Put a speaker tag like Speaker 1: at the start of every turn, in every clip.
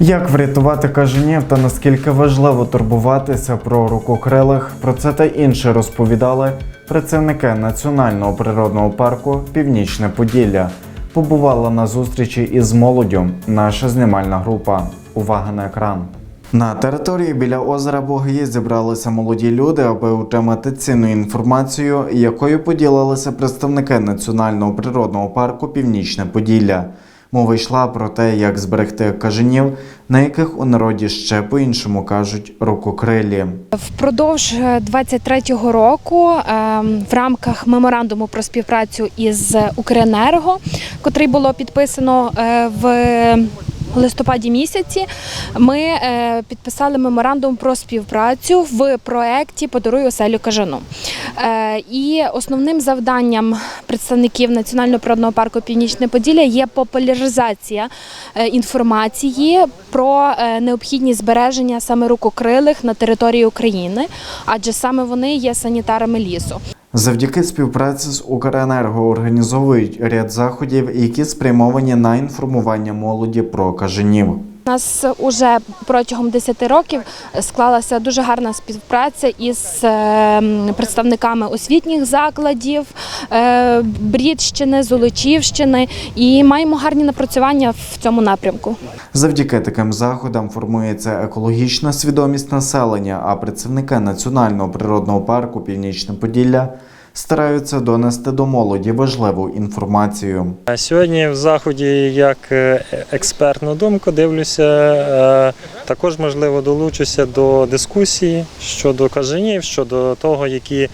Speaker 1: Як врятувати кажанів та наскільки важливо турбуватися про рукокрилих, про це та інше розповідали працівники Національного природного парку Північне Поділля. Побувала на зустрічі із молоддю наша знімальна група. Увага на екран. На території біля озера Богиї зібралися молоді люди, аби отримати цінну інформацію, якою поділилися представники Національного природного парку Північне Поділля. Мова йшла про те, як зберегти кажанів, на яких у народі ще по-іншому кажуть рукокрилі.
Speaker 2: Впродовж 23-го року ем, в рамках меморандуму про співпрацю із Укренерго, котрий було підписано е, в листопаді місяці, ми е, підписали меморандум про співпрацю в проєкті Подаруй оселю кажану. Е, І основним завданням представників Національного природного парку Північне Поділля є популяризація е, інформації про необхідність збереження саме рукокрилих на території України, адже саме вони є санітарами лісу.
Speaker 1: Завдяки співпраці з Укренерго організовують ряд заходів, які спрямовані на інформування молоді про кажанів.
Speaker 2: У нас уже протягом 10 років склалася дуже гарна співпраця із е, представниками освітніх закладів е, Брідщини, Золочівщини і маємо гарні напрацювання в цьому напрямку.
Speaker 1: Завдяки таким заходам формується екологічна свідомість населення, а працівники Національного природного парку Північне Поділля стараються донести до молоді важливу інформацію.
Speaker 3: А Сьогодні в заході, як е, експертну думку, дивлюся, е, також можливо долучуся до дискусії щодо кажанів, щодо того, які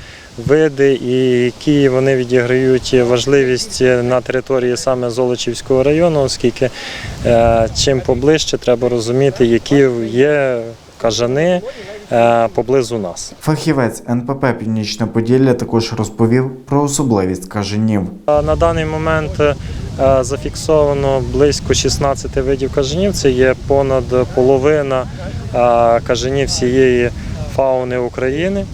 Speaker 3: види і які вони відіграють важливість на території саме Золочівського району, оскільки е, чим поближче треба розуміти, які є кажани е, поблизу нас.
Speaker 1: Фахівець НПП Північне Поділля також розповів про особливість кажанів.
Speaker 3: На даний момент е, зафіксовано близько 16 видів кажанів. Це є понад половина е, кажанів всієї фауни України.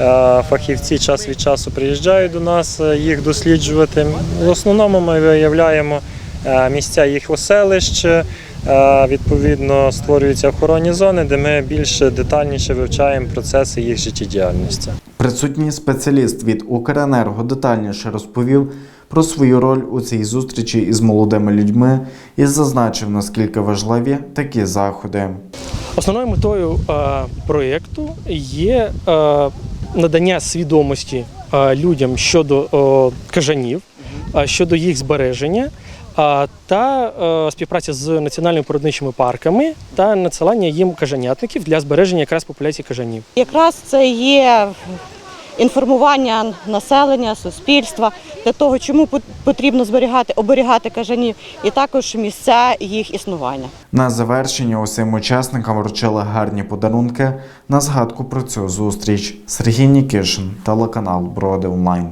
Speaker 3: Е, Фахівці час від часу приїжджають до нас е, їх досліджувати. В основному ми виявляємо е, місця їх оселищ. е, Відповідно, створюються охоронні зони, де ми більш детальніше вивчаємо процеси їх життєдіяльності.
Speaker 1: Присутній спеціаліст від Укренерго детальніше розповів про свою роль у цій зустрічі із молодими людьми і зазначив, наскільки важливі такі заходи.
Speaker 4: Основною метою е, проєкту є е, надання свідомості е, людям щодо е, кажанів, е, щодо їх збереження. Та е, співпраця з національними природничими парками та надсилання їм кажанятників для збереження якраз популяції кажанів.
Speaker 5: Якраз це є інформування населення, суспільства для того, чому пот- потрібно зберігати, оберігати кажанів, і також місця їх існування.
Speaker 1: На завершення усім учасникам вручили гарні подарунки на згадку про цю зустріч. Сергій Нікішин, телеканал Броди Онлайн.